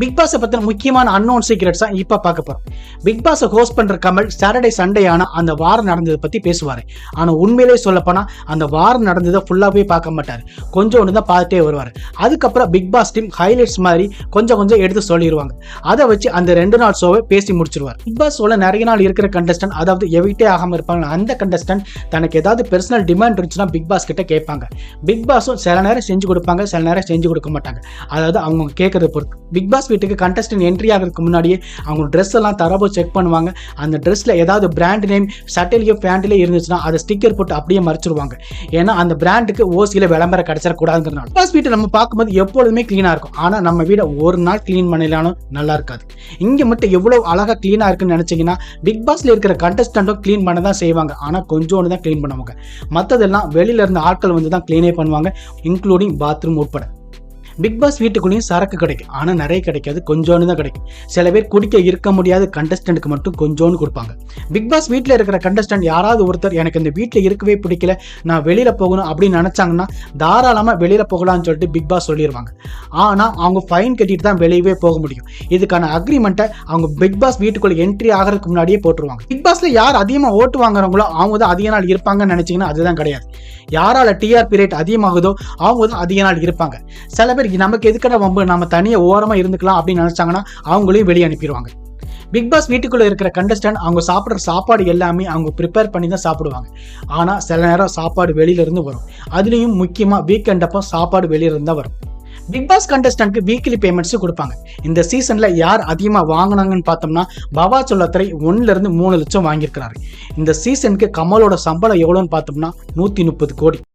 Big பாஸை பத்தின முக்கியமான அன்னோன் சீக்ரெட்ஸ் தான் இப்ப பார்க்க போறோம். பிக் பாஸை ஹோஸ்ட் பண்ற கமல் சாட்டர்டே சண்டே ஆனா அந்த வாரம் நடந்ததை பத்தி பேசுவாரு. ஆனா உண்மையிலே சொல்ல அந்த வாரம் நடந்ததை ஃபுல்லாவே பார்க்க மாட்டாரு. கொஞ்சம் ஒன்று தான் பார்த்துட்டே வருவாரு. அதுக்கப்புறம் பிக் பாஸ் டீம் ஹைலைட்ஸ் மாதிரி கொஞ்சம் கொஞ்சம் எடுத்து சொல்லிடுவாங்க அதை வச்சு அந்த ரெண்டு நாள் ஷோவை பேசி முடிச்சிருவார். பிக் பாஸ் ஷோல நிறைய நாள் இருக்கிற கண்டஸ்டன்ட் அதாவது எவிட்டே ஆகாம இருப்பாங்க அந்த கண்டஸ்டன்ட் தனக்கு ஏதாவது பெர்சனல் டிமாண்ட் இருந்துச்சுன்னா பிக் பாஸ் கிட்ட கேட்பாங்க. பிக் பாஸும் சில நேரம் செஞ்சு கொடுப்பாங்க சில நேரம் செஞ்சு கொடுக்க மாட்டாங்க. அதாவது அவங்க கேட்கறத பொறுத்து பிக் பாஸ் வீட்டுக்கு கண்டஸ்டன் என்ட்ரி ஆகிறதுக்கு முன்னாடியே அவங்க ட்ரெஸ் எல்லாம் தரப்போ செக் பண்ணுவாங்க. அந்த ட்ரெஸ்ஸில் ஏதாவது பிராண்ட் நேம் சட்டையிலையோ பேண்ட்லேயோ இருந்துச்சுன்னா அதை ஸ்டிக்கர் போட்டு அப்படியே மறைச்சிருவாங்க. ஏன்னா அந்த பிராண்டுக்கு ஓசியில் விளம்பரம் கிடச்சிடக்கூடாதுங்கிறனால பிக் பாஸ் வீட்டை நம்ம பார்க்கும்போது எப்பொழுதுமே க்ளீனாக இருக்கும். ஆனால் நம்ம வீடை ஒரு நாள் க்ளீன் பண்ணலாலும் நல்லா இருக்காது. இங்கே மட்டும் எவ்வளோ அழகாக க்ளீனாக இருக்குன்னு நினச்சிங்கன்னா பிக் பாஸில் இருக்கிற கண்டஸ்டண்ட்டும் க்ளீன் பண்ண தான் செய்வாங்க. ஆனால் கொஞ்சோண்டு தான் க்ளீன் பண்ணுவாங்க. மற்றதெல்லாம் வெளியில இருந்த ஆட்கள் வந்து தான் க்ளீனே பண்ணுவாங்க இன்க்ளூடிங் பாத்ரூம் உட்பட. பிக் பாஸ் வீட்டுக்குள்ளேயும் சரக்கு கிடைக்கும். ஆனால் நிறைய கிடைக்காது. கொஞ்சோன்னு தான் கிடைக்கும். சில பேர் குடிக்க இருக்க முடியாத கண்டஸ்டண்ட்டுக்கு மட்டும் கொஞ்சோன்னு கொடுப்பாங்க. பிக் பாஸ் வீட்டில் இருக்கிற கண்டஸ்டன்ட் யாராவது ஒருத்தர் எனக்கு இந்த வீட்டில் இருக்கவே பிடிக்கல. நான் வெளியில் போகணும் அப்படின்னு நினச்சாங்கன்னா தாராளமாக வெளியில் போகலாம்னு சொல்லிட்டு பிக் பாஸ் சொல்லிடுவாங்க ஆனால் அவங்க ஃபைன் கட்டிட்டு தான் வெளியவே போக முடியும். இதுக்கான அக்ரிமெண்ட்டை அவங்க பிக் பாஸ் வீட்டுக்குள்ளே என்ட்ரி ஆகிறதுக்கு முன்னாடியே போட்டுருவாங்க. பிக் பாஸில் யார் அதிகமாக ஓட்டு வாங்குறாங்களோ அவங்க தான் அதிக நாள் இருப்பாங்கன்னு நினச்சிங்கன்னா அதுதான் கிடையாது. யாரால் டிஆர்பி ரேட் அதிகமாகுதோ அவங்க தான் அதிக நாள் இருப்பாங்க. சில பேர் நமக்கு எதுக்கடா வம்பு? நம்ம தனியாக ஓரமாக இருந்துக்கலாம் அப்படின்னு நினச்சாங்கன்னா அவங்களையும் வெளியே அனுப்பிடுவாங்க. பிக் பாஸ் வீட்டுக்குள்ளே இருக்கிற கண்டஸ்டன்ட் அவங்க சாப்பிட்ற சாப்பாடு எல்லாமே அவங்க ப்ரிப்பேர் பண்ணி தான் சாப்பிடுவாங்க. ஆனால் சில நேரம் சாப்பாடு வெளியிலேருந்து வரும். அதுலேயும் முக்கியமாக வீக்கெண்ட் அப்போ சாப்பாடு வெளியில இருந்து தான் வரும். பிக் பாஸ் கண்டஸ்டன்ட்க்கு வீக்லி பேமெண்ட்ஸும் கொடுப்பாங்க. இந்த சீசனில் யார் அதிகமாக வாங்கினாங்கன்னு பார்த்தோம்னா பவா சொல்லத்துறை ஒன்றுலேருந்து மூணு லட்சம் வாங்கியிருக்கிறாரு. இந்த சீசனுக்கு கமலோட சம்பளம் எவ்வளோன்னு பார்த்தோம்னா நூற்றி முப்பது கோடி.